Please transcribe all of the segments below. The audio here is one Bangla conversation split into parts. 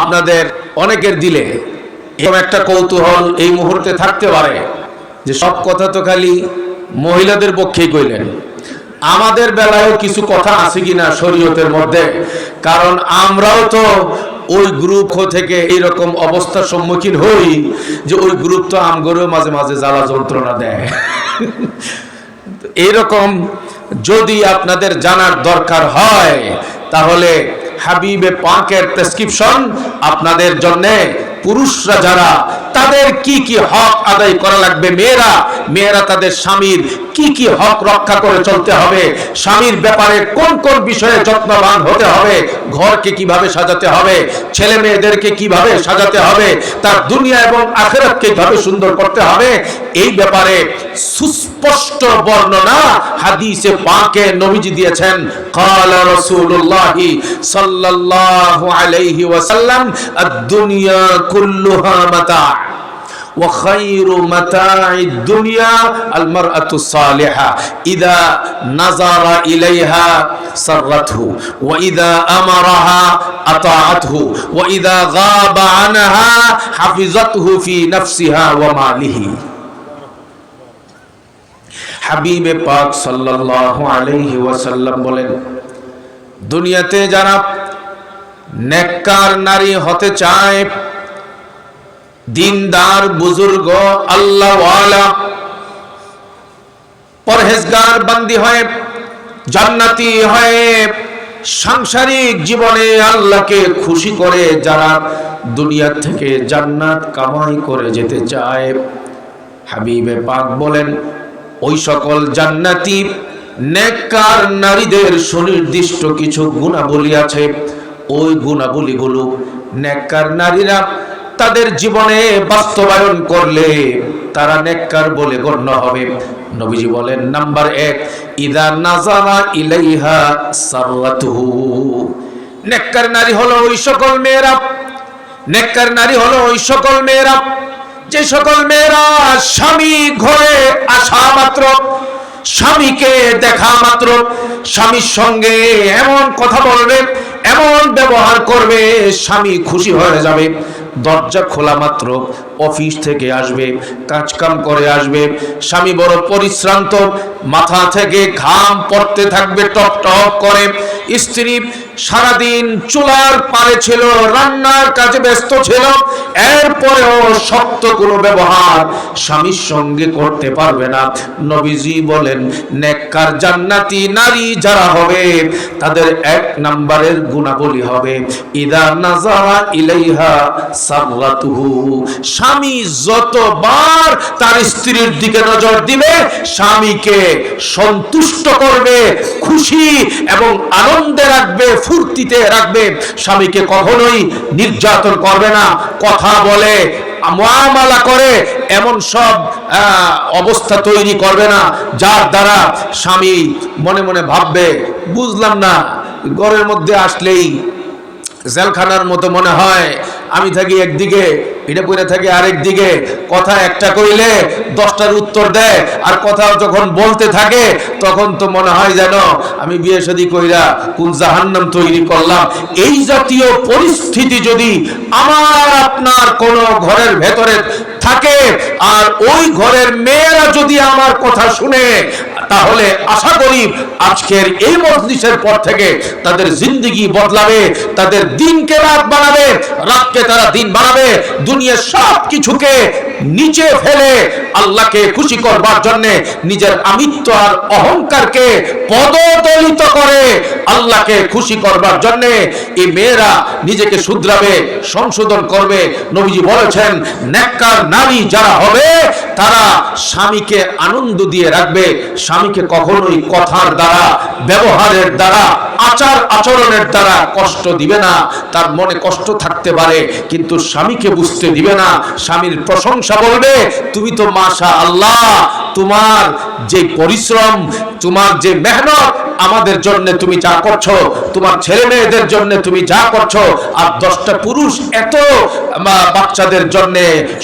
আপনাদের অনেকের দিলে এরকম একটা কৌতূহল এই মুহূর্তে থাকতে পারে যে সব কথা তো খালি মহিলাদের পক্ষেই কইলেন। আমাদের বেলায়ও কিছু কথা আছে কিনা শরীয়তের মধ্যে? কারণ আমরাও তো ওই গ্রুপ থেকে এইরকম অবস্থার সম্মুখীন হই যে ওই গ্রুপ তো আমগরেও মাঝে মাঝে জ্বালা যন্ত্রণা দেয়। এইরকম যদি আপনাদের জানার দরকার হয়, তাহলে হাবিবে পাকের প্রেসক্রিপশন আপনাদের জন্য, পুরুষরা যারা, তাদের কি কি হক আদায় করা লাগবে? মেয়েরা মেয়েরা তাদের স্বামীর কি কি হক রক্ষা করে চলতে হবে? স্বামীর ব্যাপারে কোন কোন বিষয়ে যত্নবান হতে হবে? ঘরকে কীভাবে সাজাতে হবে? ছেলে মেয়েদেরকে কীভাবে সাজাতে হবে? তার দুনিয়া এবং আখেরাতকে কীভাবে সুন্দর করতে হবে? এই ব্যাপারে সুস্পষ্ট বর্ণনা হাদিসে পাকে নবীজি দিয়েছেন قال رسول الله صلى الله عليه وسلم الدنيا كلها متاع وخير متاع الدنيا المرأة الصالحة إذا نظر إليها سرته وإذا أمرها أطاعته وإذا غاب عنها حفظته في نفسها وماله হাবিবে পাক সাল্লাল্লাহু আলাইহি ওয়াসাল্লাম বলেন, দুনিয়াতে যারা নেককার নারী হতে চায়, দিনদার, বুজুর্গ, আল্লাহওয়ালা, পরহেজগার বান্দি হয়ে, জান্নাতি হয়ে সাংসারিক জীবনে আল্লাহকে খুশি করে যারা দুনিয়া থেকে জান্নাত কামাই করে যেতে চায়, হাবিবে পাক বলেন ওই সকল জান্নাতি নেককার নারীদের সুনির্দিষ্ট কিছু গুণাবলী আছে। ওই গুণাবলীগুলো নেককার নারীরা তাদের জীবনে বাস্তবায়ন করলে তারা নেককার বলে গণ্য হবে। নবীজি বলেন, নাম্বার এক, ইদা নাজারা ইলাইহা সাররাতুহু। নেককার নারী হলো ওই সকল মেয়েরা। নেককার নারী হলো ওই সকল মেয়েরা। যে সকল মেয়েরা স্বামী ঘরে আসা মাত্র, স্বামীকে দেখা মাত্র, স্বামীর সঙ্গে এমন কথা বলবে, এমন ব্যবহার করবে, স্বামী খুশি হয়ে যাবে। দরজা খোলা মাত্র, অফিস থেকে আসবে কাজ কাম করে আসবে, স্বামী বড় পরিশ্রান্ত, মাথা থেকে ঘাম পড়তে থাকবে টপ টপ করে, স্ত্রী সারাদিন চুলার পারে ছিল, রান্নার কাজে ব্যস্ত ছিল, এরপরেও শক্ত কোনো ব্যবহার স্বামীর সঙ্গে করতে পারবে না। নবীজি বলেন, নেককার জান্নাতি নারী যারা হবে, তাদের এক নাম্বারের গুণাবলী হবে। ইদা নাজারা ইলাইহা সাররাতুহু। স্বামী যতবার তার স্ত্রীর দিকে নজর দিবে, স্বামীকে সন্তুষ্ট করবে, খুশি এবং আনন্দে রাখবে ফুর্তিতে রাখবে। স্বামীকে কখনোই নির্যাতন করবে না। কথা বলে মোয়ামালা করে, এমন সব অবস্থা তৈরি করবে না। যার দ্বারা স্বামী মনে মনে ভাববে, বুঝলাম না, ঘরের মধ্যে আসলেই জেলখানার মতো মনে হয়। আমি থাকি একদিকে এটা পড়ে থাকি আরেক দিকে, কথা একটা কইলে দশটার উত্তর দেয়, আর কথা যখন বলতে থাকে, তখন তো মনে হয় যেন আমি বিয়ে শাদী কইরা কোন জাহান্নাম তৈরি করলাম। এই জাতীয় পরিস্থিতি যদি আমার আপনার কোন ঘরের ভেতরে থাকে, আর ওই ঘরের মেয়েরা যদি আমার কথা শুনে তাহলে আশা করি আজকের এই মজলিসের পর থেকে তাদের জিন্দগি বদলাবে, তাদের দিনকে রাত বানাবে, রাতকে তারা দিন বানাবে, দুনিয়ার সব কিছুকে নিচে ফেলে আল্লাহকে খুশি করবার জন্য নিজের আমিত্ব আর অহংকারকে পদদলিত করে আল্লাহকে খুশি করবার জন্য এই মেয়েরা নিজেকে শুধরাবে, সংশোধন করবে। নবীজি বলেছেন, নেককার নারী যারা হবে, তারা স্বামীকে আনন্দ দিয়ে রাখবে স্বামীকে কখনোই কথার দ্বারা, ব্যবহারের দ্বারা, আচার আচরণের দ্বারা কষ্ট দিবে না। তার মনে কষ্ট থাকতে পারে, কিন্তু স্বামীকে বুঝতে দিবে না। স্বামীর প্রশংসা বলবে, তুমি তো মাশা আল্লাহ তোমার যে পরিশ্রম, তোমার যে মেহনত আমাদের জন্য তুমি যা করছ, তোমার ছেলে মেয়েদের জন্য তুমি যা করছ, আর দশটা পুরুষ এত বাচ্চাদের জন্য,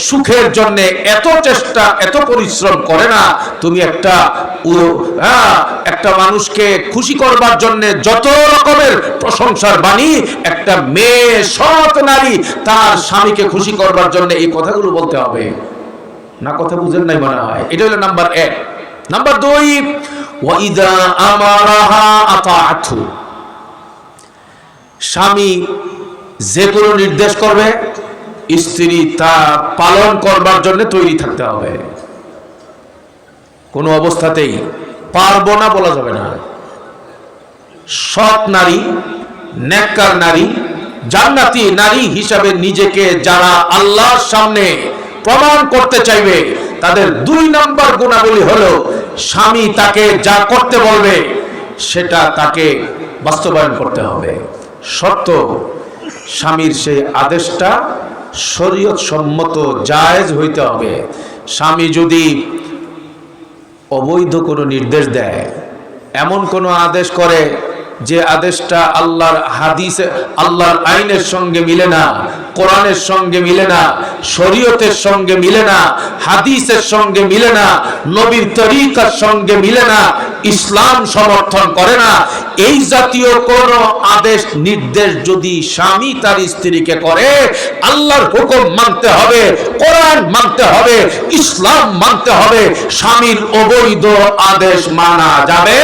সুখের জন্য এত চেষ্টা, এত পরিশ্রম করে না, তুমি একটা একটা মানুষকে খুশি করবার জন্য যত রকমের প্রশংসার বাণী, একটা মেয়ে সৎ নারী তার স্বামীকে খুশি করবার জন্য এই কথাগুলো বলতে হবে। না, কথা বুঝেন নাই মনে হয়। এটা হলো নাম্বার এক। নাম্বার দুই স্বামী যে কোনো নির্দেশ করবে, স্ত্রী তা পালন করবার জন্য তৈরি থাকতে হবে। কোনো অবস্থাতেই পারব না বলা যাবে না। সৎ নারী নেককার নারী, জান্নাতি নারী হিসাবে নিজেকে যারা আল্লাহর সামনে প্রমাণ করতে চাইবে, তাদের দুই নাম্বার গুণাবলী হলো স্বামী তাকে যা করতে বলবে, সেটা তাকে বাস্তবায়ন করতে হবে। শর্ত, স্বামীর সেই আদেশটা শরীয়ত সম্মত জায়েজ হইতে হবে। স্বামী যদি অবৈধ কোনো নির্দেশ দেয়, এমন কোনো আদেশ করে যে আদেশটা আল্লাহর হাদিসে, আল্লাহর আইনের সঙ্গে মিলে না কোরআনের সঙ্গে মিলে না, শরীয়তের সঙ্গে মিলে না, হাদিসের সঙ্গে মিলে না, নবীর তরিকার সঙ্গে মিলে না, ইসলাম সমর্থন করে না। এই জাতীয় কোন আদেশ, নির্দেশ যদি স্বামী তার স্ত্রীকে করে, আল্লাহর হুকুম মানতে হবে, কোরআন মানতে হবে, ইসলাম মানতে হবে, স্বামীর অবৈধ আদেশ মানা যাবে